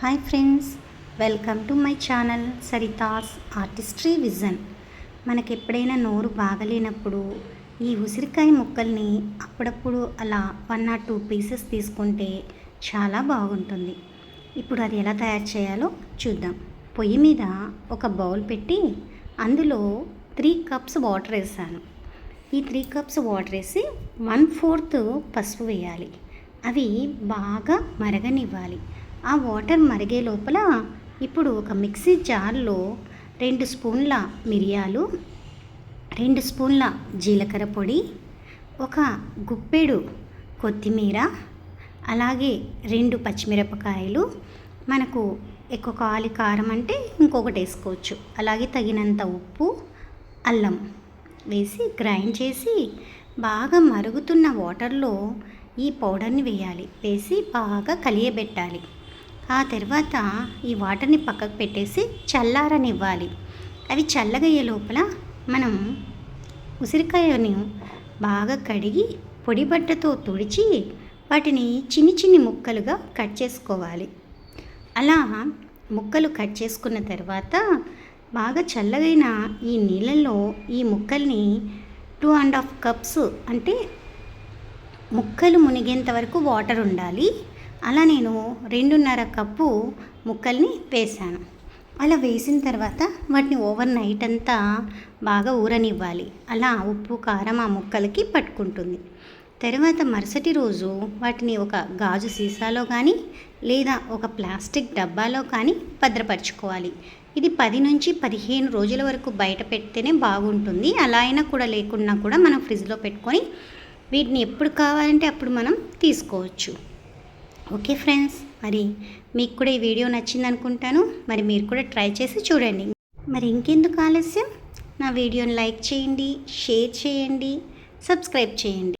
Hi friends welcome to my channel Sarita's artistry vision మనకి ఎప్పుడైనా నోరు బాగలేనప్పుడు ఈ ఉసిరికాయ ముక్కల్ని అప్పుడప్పుడు అలా వన్ ఆర్ టూ పీసెస్ తీసుకుంటే చాలా బాగుంటుంది. ఇప్పుడు అది ఎలా తయారు చేయాలో చూద్దాం. పొయ్యి మీద ఒక బౌల్ పెట్టి అందులో త్రీ కప్స్ వాటర్ వేసాను. ఈ త్రీ కప్స్ వాటర్ వేసి వన్ ఫోర్త్ పసుపు వేయాలి. అవి బాగా మరగనివ్వాలి. ఆ వాటర్ మరిగే లోపల ఇప్పుడు ఒక మిక్సీ జార్లో రెండు స్పూన్ల మిరియాలు రెండు స్పూన్ల జీలకర్ర పొడి ఒక గుప్పెడు కొత్తిమీర అలాగే రెండు పచ్చిమిరపకాయలు. మనకు ఎక్కువ కావాలి కారం అంటే ఇంకొకటి వేసుకోవచ్చు. అలాగే తగినంత ఉప్పు అల్లం వేసి గ్రైండ్ చేసి బాగా మరుగుతున్న వాటర్లో ఈ పౌడర్ని వేయాలి. వేసి బాగా కలియబెట్టాలి. ఆ తర్వాత ఈ వాటర్ని పక్కకు పెట్టేసి చల్లారనివ్వాలి. అవి చల్లగయ్యే లోపల మనం ఉసిరికాయని బాగా కడిగి పొడి బట్టతో తుడిచి వాటిని చిన్ని చిన్ని ముక్కలుగా కట్ చేసుకోవాలి. అలా ముక్కలు కట్ చేసుకున్న తర్వాత బాగా చల్లగైన ఈ నీళ్ళల్లో ఈ ముక్కల్ని టూ అండ్ హాఫ్ కప్స్ అంటే ముక్కలు మునిగేంత వరకు వాటర్ ఉండాలి. అలా నేను రెండున్నర కప్పు ముక్కల్ని వేసాను. అలా వేసిన తర్వాత వాటిని ఓవర్ నైట్ అంతా బాగా ఊరనివ్వాలి. అలా ఉప్పు కారం ఆ ముక్కలకి పట్టుకుంటుంది. తర్వాత మరుసటి రోజు వాటిని ఒక గాజు సీసాలో కానీ లేదా ఒక ప్లాస్టిక్ డబ్బాలో కానీ భద్రపరచుకోవాలి. ఇది పది నుంచి పదిహేను రోజుల వరకు బయట పెడితేనే బాగుంటుంది. అలా అయినా కూడా లేకున్నా కూడా మనం ఫ్రిడ్జ్లో పెట్టుకొని వీటిని ఎప్పుడు కావాలంటే అప్పుడు మనం తీసుకోవచ్చు. ఓకే ఫ్రెండ్స్ మరి మీకు కూడా ఈ వీడియో నచ్చింది అనుకుంటాను మరి మీరు కూడా ట్రై చేసి చూడండి. మరి ఇంకెందుకు ఆలస్యం? నా వీడియోని లైక్ చేయండి షేర్ చేయండి సబ్స్క్రైబ్ చేయండి.